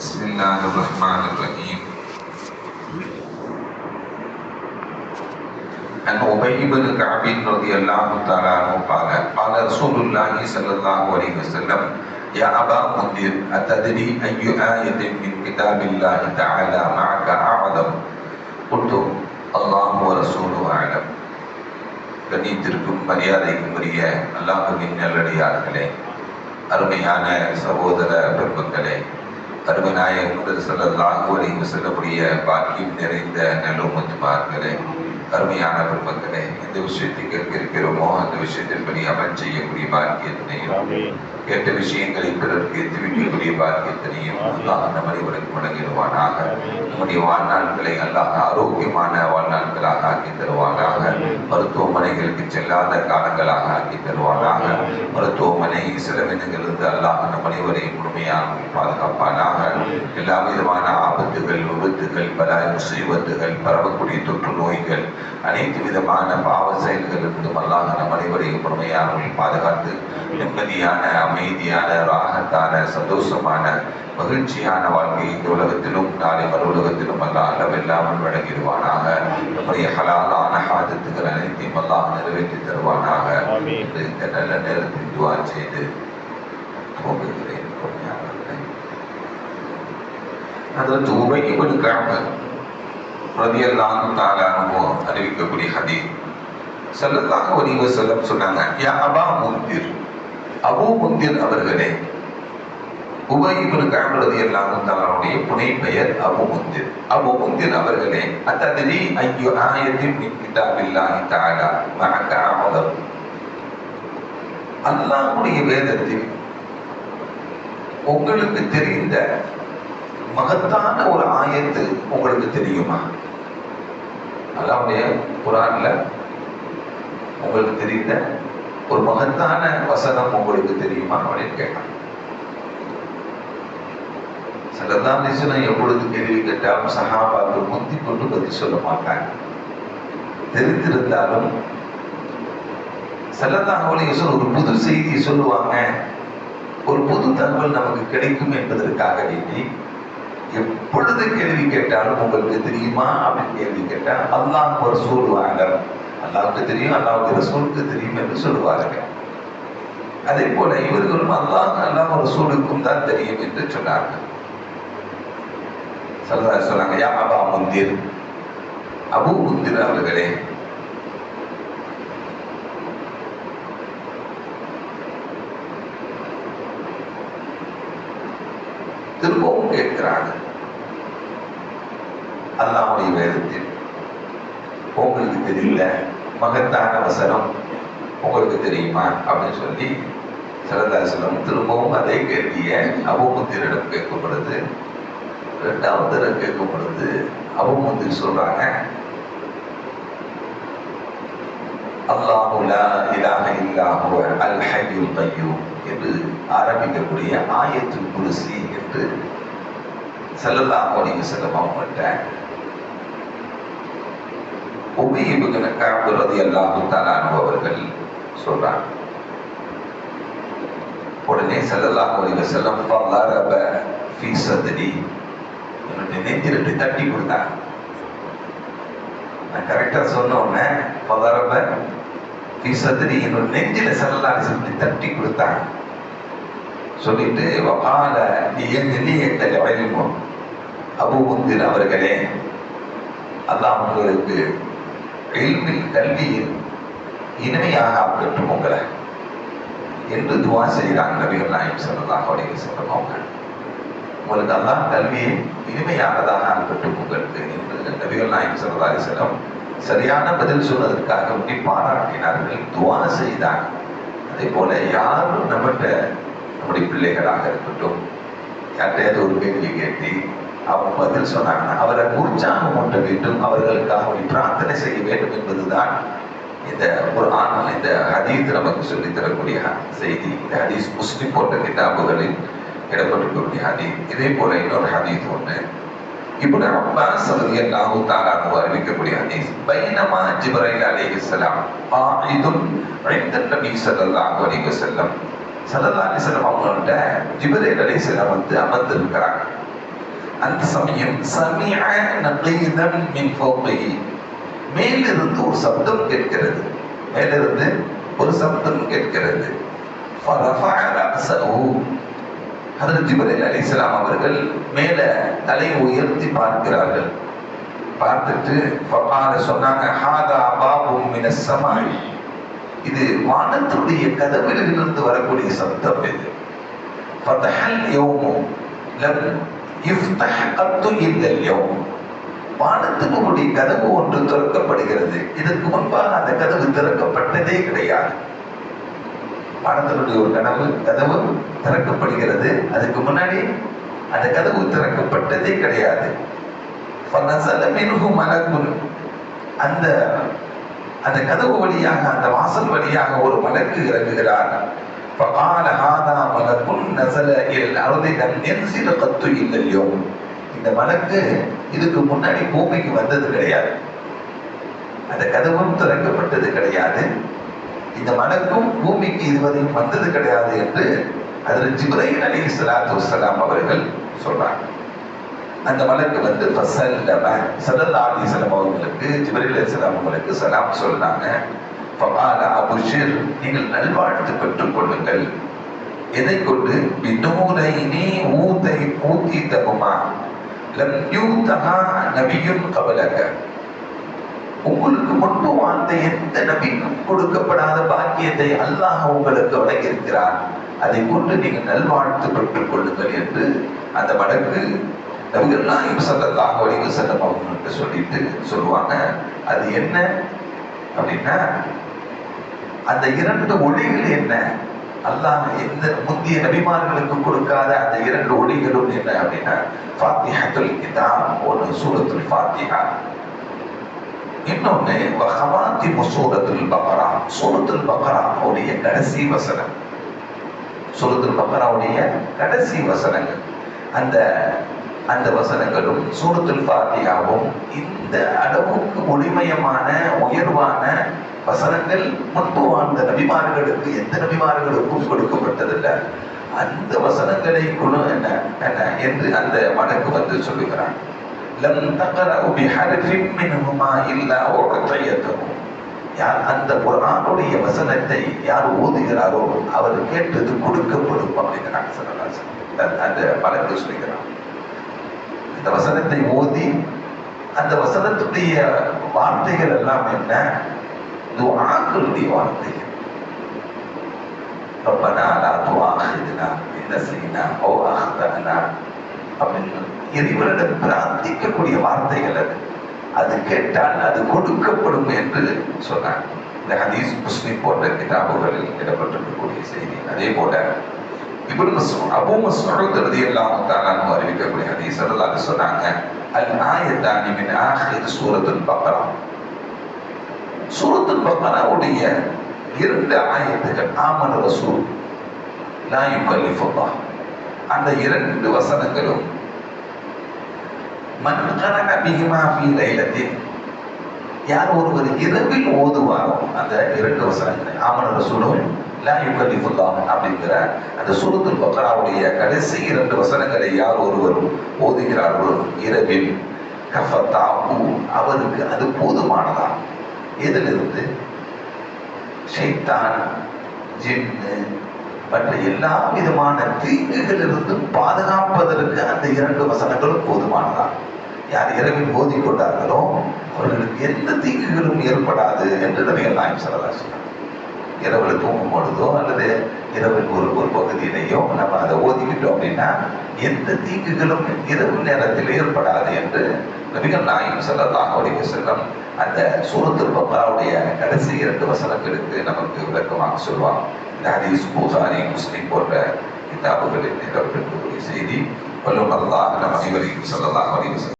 بسم الله الرحمن الرحيم عن أبي بن كعب رضي الله تعالى عنه قال قال رسول الله صلى الله عليه وسلم يا أبا منذر أتدري أي آية من كتاب الله تعالى معك أعظم قلت الله ورسوله أعلم கண்ணியத்திற்கும் மரியாதைக்கும் உரிய அல்லாஹுவின் நல்லடியார்களே அருமையான சகோதர பெருமக்களே அருமை நாயகர் செல்லல்லாஹு செல்லக்கூடிய பாக்கியம் நிறைந்த நல்லுமத்துமார்களே அருமையான பெருமக்களே எந்த விஷயத்தை கேட்க இருக்கிறோமோ அந்த விஷயத்தின்படி அமல் செய்யக்கூடிய பாக்கியத்தினையும் கேட்ட விஷயங்களை பிறருக்கு எத்தி வைக்கக்கூடிய பாக்கியத்தினையும் அல்லாஹ் நம் அனைவருக்கு வழங்கிடுவானாக. நம்முடைய வாழ்நாட்களை அல்லாஹ் ஆரோக்கியமான வாழ்நாட்களாக ஆக்கி தருவானாக. மருத்துவமனைகளுக்கு செல்லாத காலங்களாக ஆக்கி தருவானாக. மருத்துவமனை செலவினங்களிலிருந்து அல்லாஹ் நம் அனைவரையும் முழுமையாக பாதுகாப்பானாக. எல்லா விதமான ஆபத்துகள் விபத்துகள் பல முசீபத்துகள் பரவக்கூடிய தொற்று நோய்கள் அனைத்து விதமான பாவ செயல்களிலிருந்தும் அல்லாஹ் நம் அனைவரையும் முழுமையாக பாதுகாத்து நிம்மதியான அமைதியான ராகத்தான சந்தோஷமான மகிழ்ச்சியான வாழ்க்கை இந்த உலகத்திலும் நாளை மறு உலகத்திலும் அல்லாஹ் அளவில்லாமல் வழங்கிடுவானாக. நம்முடைய ஹலாலான ஹாஜத்துகள் அனைத்தையும் அல்லாஹ் நிறைவேற்றி தருவானாக. இந்த நல்ல நேரத்தில் துவா செய்து துவங்குகிறேன் பொறுமையாளர்களே. அதற்கு உபயோகம் காம ரதியல்லாஹு தஆலா அன்ஹு அறிவிக்கக்கூடிய ஹதீஸ். ஸல்லல்லாஹு அலைஹி வஸல்லம் சொன்னாங்க யா அபா முந்திர். அபூ முந்திர் அவர்களே உபை இப்னு கஅப் ரலியல்லாஹு புனை பெயர் அபூ முந்திர். அபூ முந்திர் அவர்களே அத்ததரி ஐயோ ஆயத்தின் மின் கிதாபில்லாஹி தஆலா மஅக அமதம் அல்லாஹ்வுடைய வேதத்தில் உங்களுக்கு தெரிந்த மகத்தான ஒரு ஆயத்து உங்களுக்கு தெரியுமா? அல்லாவுடைய குரான்ல உங்களுக்கு தெரிந்த ஒரு மகத்தான வசனம் உங்களுக்கு தெரியுமா அப்படின்னு கேட்டான். சிலதான் நிச்சயம் எப்பொழுது கேள்வி கேட்டாலும் சகாபாக்கள் முந்தி கொண்டு பதில் சொல்ல மாட்டாங்க. தெரிந்திருந்தாலும் சிலதான் ஒரு புது செய்தியை சொல்லுவாங்க. ஒரு புது தகவல் நமக்கு கிடைக்கும் என்பதற்காக வேண்டி எப்பொழுது கேள்வி கேட்டாலும் உங்களுக்கு தெரியுமா அப்படின்னு கேள்வி கேட்டால் அல்லாஹ் ஒரு சூழ்வாங்க அல்லாவுக்கு தெரியும் அல்லாவுக்கு ரசூலுக்கு தெரியும் என்று சொல்லுவார்கள். அதே போல இவர்களும் அல்லாஹ் அல்லாஹ் ரசூலுக்கும் தான் தெரியும் என்று சொன்னாங்க சொல்ல சொன்னாங்க யா அபா முந்திர். அபு முந்திர் அவர்களே திரும்பவும் கேட்கிறார்கள் அல்லாவுடைய வேதத்தில் உங்களுக்கு தெரியல மகத்தான வசனம் உங்களுக்கு தெரியுமா? அப்படின்னு சொல்லி சரதாசனம் திரும்பவும் அதே கேள்விய அபமுத்திரிடம் கேட்கப்படுது. பொழுது ரெண்டாவது தடவை கேட்கும் பொழுது அபமுத்திரி சொல்றாங்க அல்லாஹுலா இலாஹ இல்லாஹு அல் ஹய்யுல் கய்யூம் என்று ஆரம்பிக்கக்கூடிய ஆயத்து குருசி என்று செல்லலாம் போனீங்க வஸல்லம் அவங்கள்ட்ட உபை இப்னு கஅப் ரலியல்லாஹு தஆலா அவர்கள் சொல்றாங்க. உடனே ஸல்லல்லாஹு அலைஹி செல்லம் ஃபல்லரப ஃபீஸ் சத்ரி என்னுடைய நெஞ்சில் இப்படி தட்டி கொடுத்தாங்க. நான் கரெக்டாக சொன்ன உடனே ஃபல்லரப சத்ரி என்னோட நெஞ்சில் செல்லாரி சொல்லி தட்டி கொடுத்தாங்க. சொல்லிட்டு வகால எண்ணி எங்கள் வயலுமோ அபு அவர்களே அதான் உங்களுக்கு எல்மில் கல்வியில் இனிமையாக ஆக்கட்டும் உங்களை. என்று துவா செய்கிறாங்க நபிகள் நாயம் சொல்லலாம் அவடைய வஸல்லம் உங்களுக்கு அல்லாஹ் கல்வியை இனிமையானதாக ஆக்கட்டும் உங்களுக்கு என்று நபிகள் நாயம் சொல்லலாம் அலைஹி சரியான பதில் சொன்னதற்காக வேண்டி பாராட்டினார்கள் துவா செய்தாங்க அதே போல யாரும் நம்மகிட்ட நம்முடைய பிள்ளைகளாக இருக்கட்டும் யார்கிட்டயாவது ஒரு கேள்வி கேட்டு அவங்க பதில் சொன்னாங்கன்னா அவரை உற்சாகம் கொண்ட வேண்டும் அவர்களுக்காக ஒரு பிரார்த்தனை செய்ய வேண்டும் என்பதுதான் இந்த ஒரு ஆனால் இந்த ஹதீத் நமக்கு சொல்லித் தரக்கூடிய செய்தி. இந்த ஹதீஸ் முஸ்லிம் போன்ற கிதாபுகளில் இடப்பட்டுக்கூடிய ஹதீத் இதே போல இன்னொரு ஹதீத் ஒன்று இப்னு அப்பாஸ் ரலியல்லாஹு தஆலா அன்ஹு அறிவிக்கக்கூடிய ஹதீஸ் பைனமா ஜிப்ரைல் அலைஹிஸ்ஸலாம் ஆயிதுன் இன்த நபி ஸல்லல்லாஹு அலைஹி வஸல்லம். ஸல்லல்லாஹு அலைஹி வஸல்லம் அவங்கள்ட்ட ஜிப்ரைல் அலைஹிஸ்ஸலாம் வந்து அமர்ந்துருக்கிறாங்க. அந்த சமயம் சமிஅ நகீதன் மின் ஃபௌகிஹி. மேலிருந்து ஒரு சப்தம் கேட்கிறது. மேலிருந்து ஒரு சப்தம் கேட்கிறது. ஃபரஃபஅ ரஸஹு அதற்கு ஜிபரேல் அலி இஸ்லாம் அவர்கள் மேல தலை உயர்த்தி பார்க்கிறார்கள். பார்த்துட்டு ஃபகால சொன்னாங்க ஹாதா பாபும் மினஸ் இது வானத்துடைய கதவிலிருந்து வரக்கூடிய சப்தம் இது. ஃபதஹல் யௌமு லம் யுஃப்தஹ் கத்து இல்லல் யௌம். வானத்தினுடைய கதவு ஒன்று திறக்கப்படுகிறது. இதற்கு முன்பாக அந்த கதவு திறக்கப்பட்டதே கிடையாது. பாடத்தினுடைய ஒரு கனவு கதவு திறக்கப்படுகிறது. அதுக்கு முன்னாடி அந்த கதவு திறக்கப்பட்டதே கிடையாது. அந்த அந்த கதவு வழியாக அந்த வாசல் வழியாக ஒரு மலக்கு இறங்குகிறார் இல்லையோ இந்த மலக்கு இதுக்கு முன்னாடி பூமிக்கு வந்தது கிடையாது. அந்த கதவும் திறக்கப்பட்டது கிடையாது. இந்த மலக்கும் பூமிக்கு இதுவரை வந்தது கிடையாது என்று அதில் ஜிப்ரைல் அலி சலாத்து வலாம் அவர்கள் சொல்றாங்க. அந்த மலக்கு வந்து ஃபசல்லம சல்லல்லாஹு அலைஹி வஸல்லம் அவர்களுக்கு அலி சலாம் அவங்களுக்கு சலாம் சொல்றாங்க. ஃபகால அபுஷிர் நீங்கள் நல்வாழ்த்து பெற்றுக் கொள்ளுங்கள். எதை கொண்டு? பின்னூரைனி ஊதை ஊத்தி தகுமா லம் யூதஹா நபியும் கவலக உங்களுக்கு முன்பு வாழ்ந்த எந்த நபிக்கும் கொடுக்கப்படாத பாக்கியத்தை அல்லாஹ் உங்களுக்கு வழங்கியிருக்கிறார். அதை கொண்டு நீங்கள் நல்வாழ்த்து பெற்றுக் கொள்ளுங்கள் என்று அந்த வடக்கு நபிகள்லாம் நாயம் சல்லல்லாஹு செல்லம் அவங்கள்ட்ட சொல்லிட்டு சொல்லுவாங்க. அது என்ன அப்படின்னா அந்த இரண்டு ஒளிகள் என்ன? அல்லாஹ் எந்த முந்தைய நபிமார்களுக்கு கொடுக்காத அந்த இரண்டு ஒளிகளும் என்ன அப்படின்னா ஃபாத்திஹத்துல் கிதாப் ஒன்று சூரத்துல் ஃபாத்திஹா. இன்னொன்னு வஹவாத்தி சூரத்துல் பக்ரா. சூரத்துல் பக்ரா உடைய கடைசி வசனம். சூரத்துல் பக்ராவுடைய கடைசி வசனங்கள். அந்த அந்த வசனங்களும் சூரத்துல் பாத்தியாவும் இந்த அளவுக்கு ஒளிமயமான உயர்வான வசனங்கள் முன்பு வாழ்ந்த நபிமார்களுக்கு எந்த நபிமார்களுக்கும் கொடுக்கப்பட்டதில்லை. அந்த வசனங்களை குழு என்ன என்ன என்று அந்த வழக்கு வந்து சொல்லுகிறான். லம் தகரவு பிஹர்ஃபின் மின்ஹுமா இல்லா உஅதயதஹு யார் அந்த குர்ஆனுடைய வசனத்தை யார் ஓதுகிறாரோ அவர் கேட்டது கொடுக்கப்படும் அப்படிங்கிறாங்க சொல்லலாம் அந்த வழக்கு சொல்லுகிறான் அந்த வசனத்தை ஓதி அந்த வசனத்துடைய வார்த்தைகள் எல்லாம் என்ன துஆக்களுடைய வார்த்தைகள் ربنا لا تؤاخذنا إن نسينا أو أخطأنا அப்படின்னு இறைவனிடம் பிரார்த்திக்கக்கூடிய வார்த்தைகள் அது. அது கேட்டால் அது கொடுக்கப்படும் என்று சொன்னார். இந்த ஹதீஸ் முஸ்லிம் போன்ற கிதாபுகளில் இடம்பெற்றிருக்கக்கூடிய செய்தி. அதே போல இப்னு மஸ்ஊத் அபூ மஸ்ஊத் ரலியல்லாஹு தஆலா அன்ஹு அறிவிக்கக்கூடிய ஹதீஸ் ஸல்லல்லாஹு சொன்னாங்க அல் ஆயத்தானி மின் ஆখির சூரத்துல் பக்ரா. சூரத்துல் பக்ராவுடைய இரண்டு ஆயத்துகள் ஆமன ரசூல் லா யுகல்லிஃபுல்லாஹ். அந்த இரண்டு வசனங்களும் மற்ற கரன பிஹிமா ஃபீ யார் ஒருவர் இரவில் ஓதுவாரோ அந்த இரண்டு வசனங்கள். ஆமன ரசூலும் லா அப்படிங்கிற அந்த சூரத்துல் பக்கராவுடைய கடைசி இரண்டு வசனங்களை யார் ஒருவர் ஓதுகிறார்களோ இரவில் கஃபத்தாஹு அவருக்கு அது போதுமானதா? எதிலிருந்து? ஷைத்தான் ஜின்னு மற்ற எல்லா விதமான தீங்குகளிலிருந்து பாதுகாப்பதற்கு அந்த இரண்டு வசனங்களும் போதுமானதான் யார் இரவில் ஓதி கொண்டார்களோ அவர்களுக்கு எந்த தீங்குகளும் ஏற்படாது என்று நபிகள் நாயம் சொல்லலாம் சொன்னார். இரவில் தூங்கும் பொழுதோ அல்லது இரவில் ஒரு ஒரு பகுதியிலேயோ நம்ம அதை ஓதிக்கிட்டோம் அப்படின்னா எந்த தீங்குகளும் இரவு நேரத்தில் ஏற்படாது என்று நபிகள் நாயம் செல்லலாம் அவருடைய செல்லம் அந்த சூரத்துல் பப்பாவுடைய கடைசி இரண்டு வசனங்களுக்கு நமக்கு விளக்கமாக சொல்வாங்க. இந்த ஹதீஸ் பூசாரி முஸ்லீம் போன்ற கிதாபுகளில் இடம்பெற்றக்கூடிய செய்தி. வல்லுநர்தான் நம் அனைவரையும் செல்லலாம் அறிவு